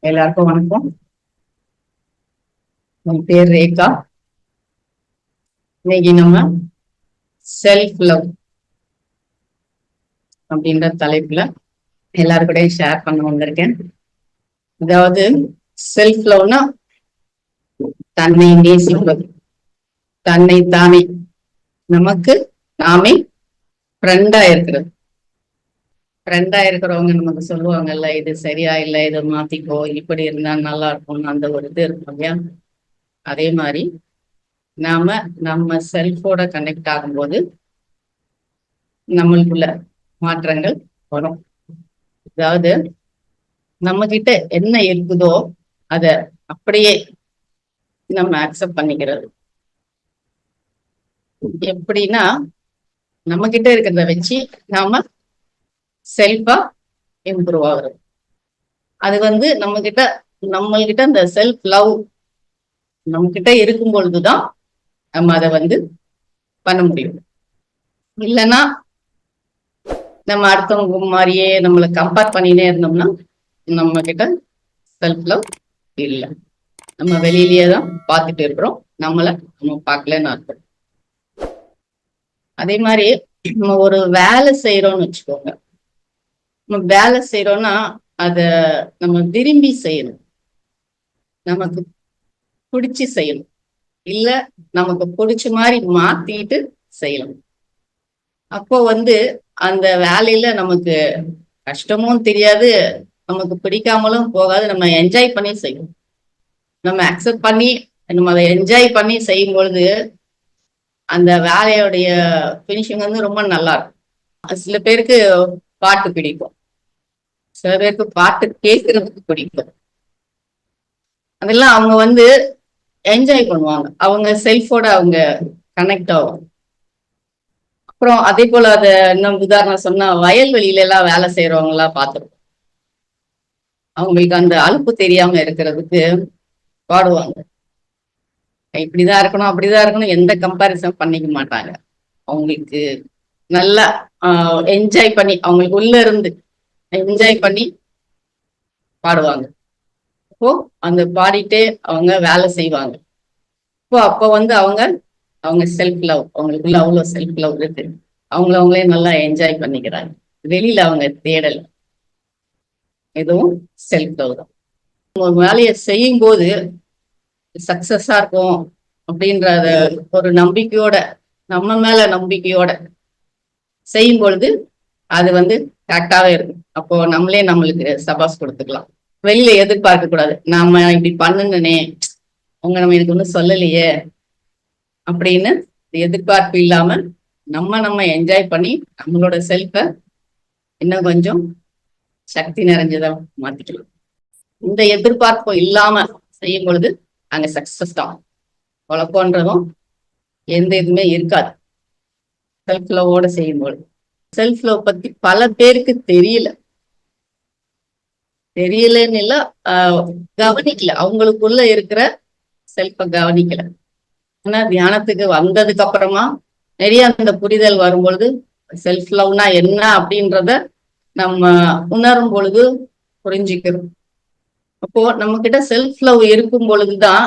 எல்லாருக்கும் வணக்கம். என் பேர் ரேகா. இன்னைக்கு நம்ம செல்ஃப் லவ் அப்படின்ற தலைப்புல எல்லாருக்கூடயும் ஷேர் பண்ண வந்திருக்கேன். அதாவது செல்ஃப் லவ்னா தன்னை நேசிப்பது. தன்னை தானே நமக்கு நாமே ஃப்ரெண்டா இருக்கிறது. ஃப்ரெண்டா இருக்கிறவங்க நமக்கு சொல்லுவாங்கல்ல இது சரியா இல்லை இதை மாத்திக்கோ இப்படி இருந்தா நல்லா இருக்கும்னு அந்த ஒரு இது இருக்கும் இல்லையா? அதே மாதிரி நாம நம்ம செல்ஃபோட கனெக்ட் ஆகும்போது நம்மளுக்குள்ள மாற்றங்கள் வரும். அதாவது நம்ம கிட்ட என்ன இருக்குதோ அத அப்படியே நம்ம அக்செப்ட் பண்ணிக்கிறது. எப்படின்னா நம்ம கிட்ட இருக்கிறத வச்சு நாம செல்ஃபா இம்ப்ரூவ் ஆகுறது. அது வந்து நம்ம கிட்ட நம்மள்கிட்ட அந்த செல்ஃப் லவ் நம்ம கிட்ட இருக்கும் பொழுதுதான் நம்ம அதை வந்து பண்ண முடியும். இல்லைன்னா நம்ம அடுத்தவங்க மாதிரியே நம்மளை கம்பேர் பண்ணினே இருந்தோம்னா நம்ம கிட்ட செல்ஃப் லவ் இல்லை. நம்ம வெளியிலேயே தான் பார்த்துட்டு இருக்கிறோம். நம்மளை நம்ம பார்க்கலன்னு அர்த்தம். அதே மாதிரி நம்ம ஒரு வேலை செய்யறோம்னு வச்சுக்கோங்க. நம்ம வேலை செய்யறோம்னா அத நம்ம விரும்பி செய்யணும். நமக்கு பிடிச்சி செய்யணும். இல்ல நமக்கு பிடிச்ச மாதிரி மாத்திட்டு செய்யணும். அப்போ வந்து அந்த வேலையில நமக்கு கஷ்டமும் தெரியாது நமக்கு பிடிக்காமலும் போகாது. நம்ம என்ஜாய் பண்ணி செய்யணும். நம்ம அக்செப்ட் பண்ணி நம்ம அதை என்ஜாய் பண்ணி செய்யும் பொழுது அந்த வேலையோடைய ஃபினிஷிங் வந்து ரொம்ப நல்லா இருக்கும். சில பேருக்கு பாட்டு பிடிக்கும். சில பேருக்கு பாட்டு கேட்கறதுக்கு பிடிக்கும். அதெல்லாம் அவங்க வந்து என்ஜாய் பண்ணுவாங்க. அவங்க செல்ஃபோட அவங்க கனெக்ட் ஆகும். அப்புறம் அதே போல அத இன்னும் உதாரணம் சொன்னா வயல்வெளியில எல்லாம் வேலை செய்யறவங்க எல்லாம் பார்த்துருக்கோம். அவங்களுக்கு அந்த அலுப்பு தெரியாம இருக்கிறதுக்கு பாடுவாங்க. இப்படிதான் இருக்கணும் அப்படிதான் இருக்கணும் எந்த கம்பாரிசன் பண்ணிக்க மாட்டாங்க. அவங்களுக்கு நல்லா என்ஜாய் பண்ணி அவங்களுக்கு உள்ள இருந்து என்ஜாய் பண்ணி பாடுவாங்க. அப்போ அந்த பாடிட்டே அவங்க வேலை செய்வாங்க. இப்போ அப்போ வந்து அவங்க அவங்க செல்ஃப் லவ் அவங்களுக்குள்ள அவ்வளோ செல்ஃப் லவ் இருக்கு. அவங்கள அவங்களே நல்லா என்ஜாய் பண்ணிக்கிறாங்க. வெளியில அவங்க தேடல. எதுவும் செல்ஃப் லவ் தான். ஒரு வேலையை செய்யும் போது சக்சஸா இருக்கும் அப்படின்றத ஒரு நம்பிக்கையோட நம்ம மேல நம்பிக்கையோட செய்யும் பொழுது அது வந்து கரெக்டாவே இருக்கும். அப்போ நம்மளே நம்மளுக்கு சபாஸ் கொடுத்துக்கலாம். வெளியில எதிர்பார்க்க கூடாது. நாம இப்படி பண்ணணுனே அவங்க நம்ம எனக்கு ஒன்றும் சொல்லலையே. அப்படின்னு எதிர்பார்ப்பு இல்லாம நம்ம நம்ம என்ஜாய் பண்ணி நம்மளோட செல்ஃப இன்னும் கொஞ்சம் சக்தி நிறைஞ்சதா மாத்திக்கலாம். இந்த எதிர்பார்ப்பு இல்லாம செய்யும் பொழுது அங்க சக்சஸ் தான். குழப்பன்றதும் எந்த இதுவுமே இருக்காது. செல்ஃப் லவோட செய்யும்போது. செல்ஃப் லவ் பத்தி பல பேருக்கு தெரியல. தெரியலன்னு இல்ல கவனிக்கல. அவங்களுக்குள்ள இருக்கிற செல்ஃப கவனிக்கல. ஆனா தியானத்துக்கு வந்ததுக்கு அப்புறமா நிறைய அந்த புரிதல் வரும்பொழுது செல்ஃப் லவ்னா என்ன அப்படின்றத நம்ம உணரும் பொழுது புரிஞ்சுக்கிறோம். அப்போ நம்ம கிட்ட செல்ஃப் லவ் இருக்கும் பொழுதுதான்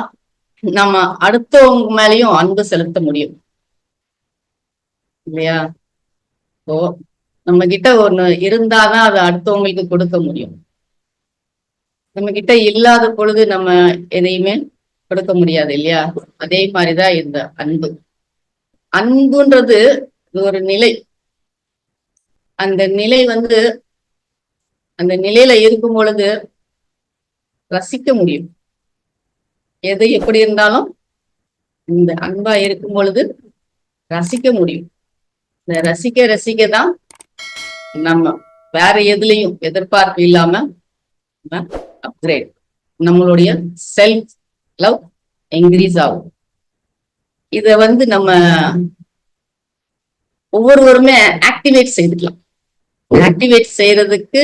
நம்ம அடுத்தவங்க மேலயும் அன்பு செலுத்த முடியும். இல்லையா? ஓ நம்ம கிட்ட ஒண்ணு இருந்தாதான் அதை அடுத்தவங்களுக்கு கொடுக்க முடியும். நம்ம கிட்ட இல்லாத பொழுது நம்ம எதையுமே கொடுக்க முடியாது இல்லையா? அதே மாதிரிதான் இந்த அன்பு. அன்புன்றது ஒரு நிலை. அந்த நிலை வந்து அந்த நிலையில இருக்கும் பொழுது ரசிக்க முடியும். எது எப்படி இருந்தாலும் இந்த அன்பா இருக்கும் பொழுது ரசிக்க முடியும். இந்த ரசிக்க ரசிக்க தான் நம்ம வேற எதுலையும் எதிர்பார்ப்பு இல்லாம அப்கிரேட் நம்மளுடைய செல்ஃப் லவ் இன்க்ரீஸ் ஆகும். இத வந்து நம்ம ஒவ்வொருவருமே ஆக்டிவேட் செய்துக்கலாம். ஆக்டிவேட் செய்யறதுக்கு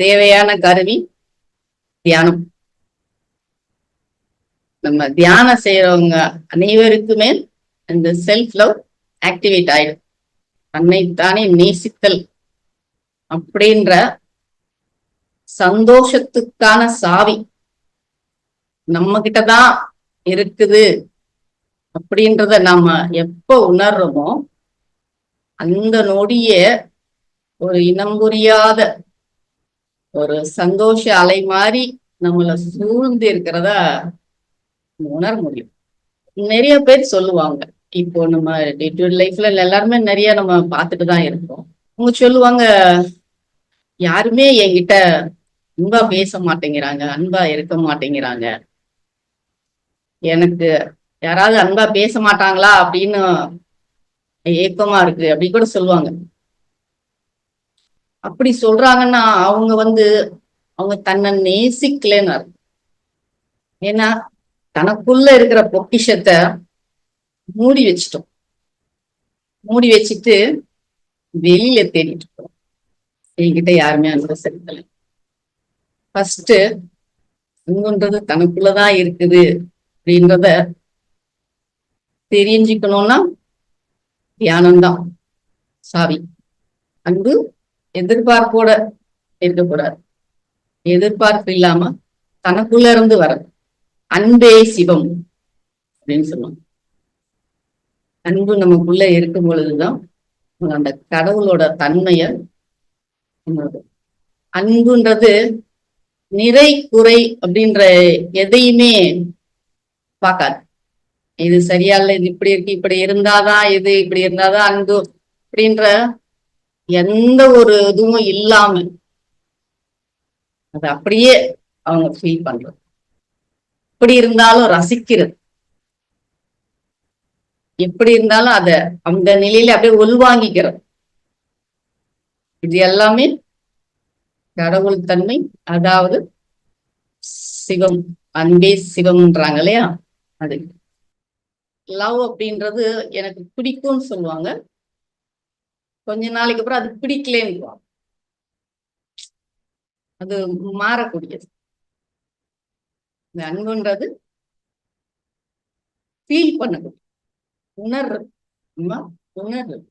தேவையான கருவி தியானம். நம்ம தியானம் செய்யறவங்க அனைவருக்குமே இந்த செல்ஃப் லவ் ஆக்டிவேட் ஆயிடும். தன்னைத்தானே நேசித்தல் அப்படின்ற சந்தோஷத்துக்கான சாவி நம்ம கிட்டதான் இருக்குது அப்படின்றத நாம எப்ப உணர்றோமோ அந்த நொடிய ஒரு இனம் புரியாத ஒரு சந்தோஷ அலை மாதிரி நம்மள சூழ்ந்து இருக்கிறத உணர முடியும். நிறைய பேர் சொல்லுவாங்க. இப்போ நம்ம டே டு லைஃப்ல எல்லாருமே நிறைய நம்ம பார்த்துட்டு தான் இருக்கோம். அவங்க சொல்லுவாங்க யாருமே என்கிட்ட அன்பா பேச மாட்டேங்கிறாங்க அன்பா இருக்க மாட்டேங்கிறாங்க. எனக்கு யாராவது அன்பா பேச மாட்டாங்களா? அப்படின்னு ஏக்கமா இருக்கு. அப்படி கூட சொல்லுவாங்க. அப்படி சொல்றாங்கன்னா அவங்க வந்து அவங்க தன்னை நேசிக்கலன்னு ஏன்னா தனக்குள்ள இருக்கிற பொக்கிஷத்தை மூடி வச்சிட்டோம். மூடி வச்சுட்டு வெளியில தேடிட்டு இருக்கோம். என்கிட்ட யாருமே அன்பு செலுத்தலை ஃபர்ஸ்ட் அன்புன்றது தனக்குள்ளதான் இருக்குது அப்படின்றத தெரிஞ்சுக்கணும்னா தியானம்தான். சாவி அன்பு எதிர்பார்ப்போட இருக்கக்கூடாது. எதிர்பார்ப்பு இல்லாம தனக்குள்ள இருந்து வர அன்பே சிவம் அப்படின்னு சொல்லுவாங்க. அன்பு நமக்குள்ள இருக்கும் பொழுதுதான் அந்த கடவுளோட தன்மைய அன்புன்றது நிறை குறை அப்படின்ற எதையுமே பார்க்காது. இது சரியா இல்ல இது இப்படி இருக்கு இப்படி இருந்தாதான் இது இப்படி இருந்தாதான் அன்பு அப்படின்ற எந்த ஒரு இதுவும் இல்லாம அது அப்படியே அவங்க ஃபீல் பண்றது. இப்படி இருந்தாலும் ரசிக்கிறது. எப்படி இருந்தாலும் அத அந்த நிலையில அப்படியே உள்வாங்கிக்கிறோம். இது எல்லாமே கடவுள் தன்மை அதாவது சிவம் அன்பே சிவம்ன்றாங்க இல்லையா? அது லவ் அப்படின்றது எனக்கு பிடிக்கும்னு சொல்லுவாங்க. கொஞ்ச நாளைக்கு அப்புறம் அது பிடிக்கலன்னு அது மாறக்கூடியது. இந்த அன்புன்றது ஃபீல் பண்ணக்கூடிய உணர்றது நம்ம உணர்றது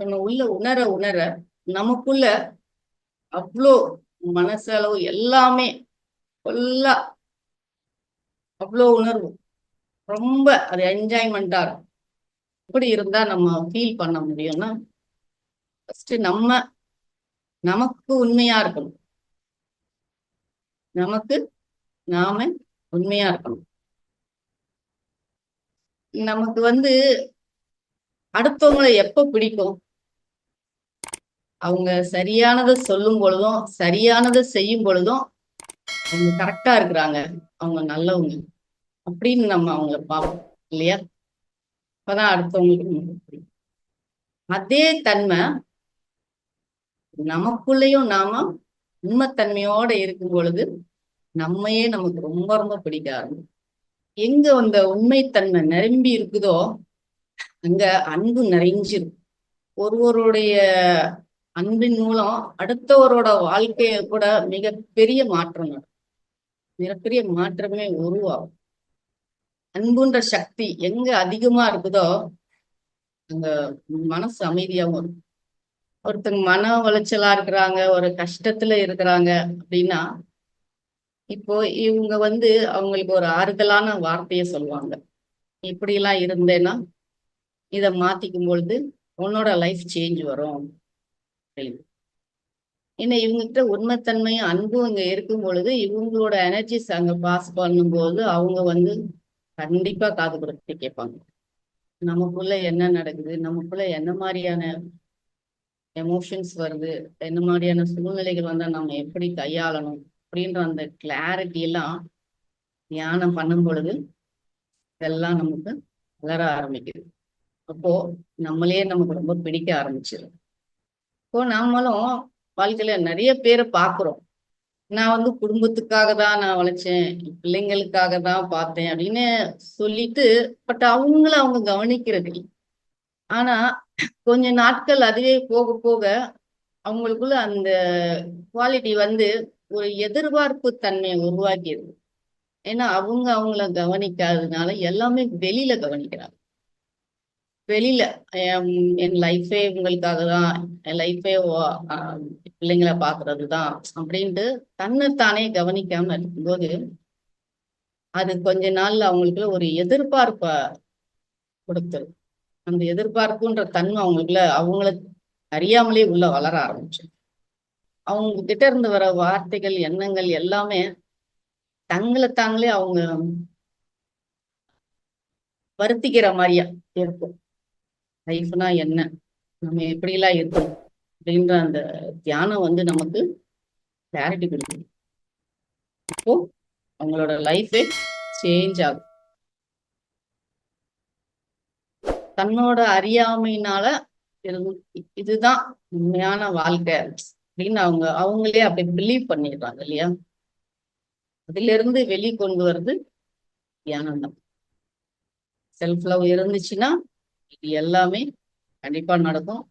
நம்ம உள்ள உணர உணர நமக்குள்ள அவ்வளோ மனசளவு எல்லாமே ஃபுல்லா அவ்வளோ உணர்வு. ரொம்ப அது என்ஜாய்மெண்டா இருக்கும். எப்படி இருந்தா நம்ம ஃபீல் பண்ண முடியும்னா ஃபர்ஸ்ட் நம்ம நமக்கு உண்மையா இருக்கணும். நமக்கு நாம உண்மையா இருக்கணும். நமக்கு வந்து அடுத்தவங்களை எப்ப பிடிக்கும்? அவங்க சரியானதை சொல்லும் பொழுதும் சரியானதை செய்யும் பொழுதும் அவங்க கரெக்டா இருக்கிறாங்க. அவங்க நல்லவங்க. அப்படின்னு நம்ம அவங்கள பார்ப்போம். இல்லையா? அப்பதான் அடுத்தவங்களுக்கு பிடிக்கும் அதே தன்மை நமக்குள்ளேயும் நாம உண்மைத்தன்மையோட இருக்கும் பொழுது நம்மையே நமக்கு ரொம்ப ரொம்ப பிடிக்க ஆரம்பிக்கும். எங்க அந்த உண்மைத்தன்மை நிரம்பி இருக்குதோ அங்க அன்பு நிறைஞ்சிரும். ஒருவருடைய அன்பின் மூலம் அடுத்தவரோட வாழ்க்கைய கூட மிகப்பெரிய மாற்றம் நடக்கும். மிகப்பெரிய மாற்றமே உருவாகும். அன்புன்ற சக்தி எங்க அதிகமா இருக்குதோ அங்க மனசு அமைதியாகவும் இருக்கும். ஒருத்தங்க மன உளைச்சலா இருக்கிறாங்க ஒரு கஷ்டத்துல இருக்கிறாங்க அப்படின்னா இப்போ இவங்க வந்து அவங்களுக்கு ஒரு ஆறுதலான வார்த்தைய சொல்லுவாங்க. இப்படிலாம் இருந்தேன்னா இதை மாத்திக்கும் பொழுது உன்னோட லைஃப் சேஞ்ச் வரும். ஏன்னா இவங்ககிட்ட உண்மைத்தன்மையும் அன்பும் இங்க இருக்கும் பொழுது இவங்களோட எனர்ஜிஸ் அங்க பாஸ் பண்ணும்போது அவங்க வந்து கண்டிப்பா காது கொடுத்து கேட்பாங்க. நமக்குள்ள என்ன நடக்குது? நமக்குள்ள என்ன மாதிரியான எமோஷன்ஸ் வருது? என்ன மாதிரியான சூழ்நிலைகள் வந்தா நம்ம எப்படி கையாளணும்? அப்படின்ற அந்த கிளாரிட்டி எல்லாம் தியானம் பண்ணும் பொழுது இதெல்லாம் நமக்கு வளர ஆரம்பிக்குது. அப்போ நம்மளே நமக்கு ரொம்ப பிடிக்க ஆரம்பிச்சிடும் இப்போ நம்மளும் வாழ்க்கையில நிறைய பேரை பாக்குறோம். நான் வந்து குடும்பத்துக்காக தான் நான் வளைச்சேன் பிள்ளைங்களுக்காக தான் பார்த்தேன் அப்படின்னு சொல்லிட்டு பட் அவங்கள அவங்க கவனிக்கிறது இல்லை. ஆனா கொஞ்ச நாட்கள் அதுவே போக போக அவங்களுக்குள்ள அந்த குவாலிட்டி வந்து ஒரு எதிர்பார்ப்பு தன்மையை உருவாக்கிடுது ஏன்னா அவங்க அவங்கள கவனிக்காததுனால எல்லாமே வெளியில கவனிக்கிறாங்க. வெளியில என் லைஃபே உங்களுக்காக தான் என் லைஃபே பிள்ளைங்களை பாக்குறது தான் அப்படின்ட்டு தன்னைத்தானே கவனிக்காம இருக்கும்போது அது கொஞ்ச நாள்ல அவங்களுக்குள்ள ஒரு எதிர்பார்ப்ப கொடுத்துரும். அந்த எதிர்பார்ப்புன்ற தன்மை அவங்களுக்குள்ள அவங்கள அறியாமலே உள்ள வளர ஆரம்பிச்சு அவங்க கிட்ட இருந்து வர வார்த்தைகள் எண்ணங்கள் எல்லாமே தங்களை தாங்களே அவங்க வருத்திக்கிற மாதிரியா இருக்கும். லைஃப்னா என்ன? நம்ம எப்படிலாம் இருக்கணும்? அப்படின்ற அந்த தியானம் வந்து நமக்கு கிளாரிட்டி கொடுக்குது இப்போ அவங்களோட லைஃபே சேஞ்ச் ஆகும். தன்னோட அறியாமையினால இதுதான் உண்மையான வாழ்க்கை. அப்படின்னு அவங்க அவங்களே அப்படி பிலீவ் பண்ணிடுறாங்க இல்லையா? அதுல இருந்து வெளி கொண்டு வர்றது செல்ஃப் லவ் இருந்துச்சுன்னா இது எல்லாமே கண்டிப்பா நடக்கும்.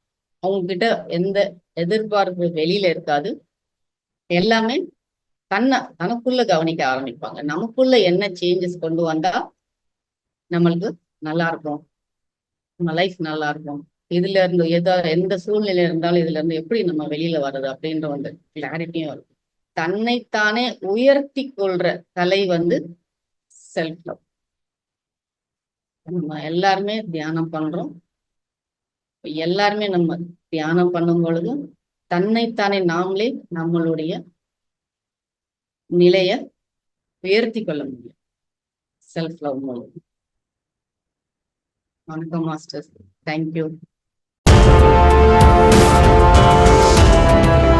அவங்க கிட்ட எந்த எதிர்பார்ப்பு வெளியில இருக்காது. எல்லாமே தன்னை தனக்குள்ள கவனிக்க ஆரம்பிப்பாங்க. நமக்குள்ள என்ன சேஞ்சஸ் கொண்டு வந்தா நம்மளுக்கு நல்லா இருக்கும். நம்ம லைஃப் நல்லா இருக்கும். இதுல இருந்து எதா எந்த சூழ்நிலை இருந்தாலும் இதுல இருந்து எப்படி நம்ம வெளியில வர்றது அப்படின்ற வந்து கிளாரிட்டியும் இருக்கும் தன்னைத்தானே உயர்த்தி கொள்ற கலை வந்து செல்ஃப் லவ் நம்ம எல்லாருமே தியானம் பண்றோம். எல்லாருமே நம்ம தியானம் பண்ணும் பொழுது தன்னைத்தானே நாமளே நம்மளுடைய நிலைய உயர்த்தி கொள்ள முடியும். செல்ஃப் லவ் மூலம். வணக்கம் மாஸ்டர் தேங்க்யூ Музика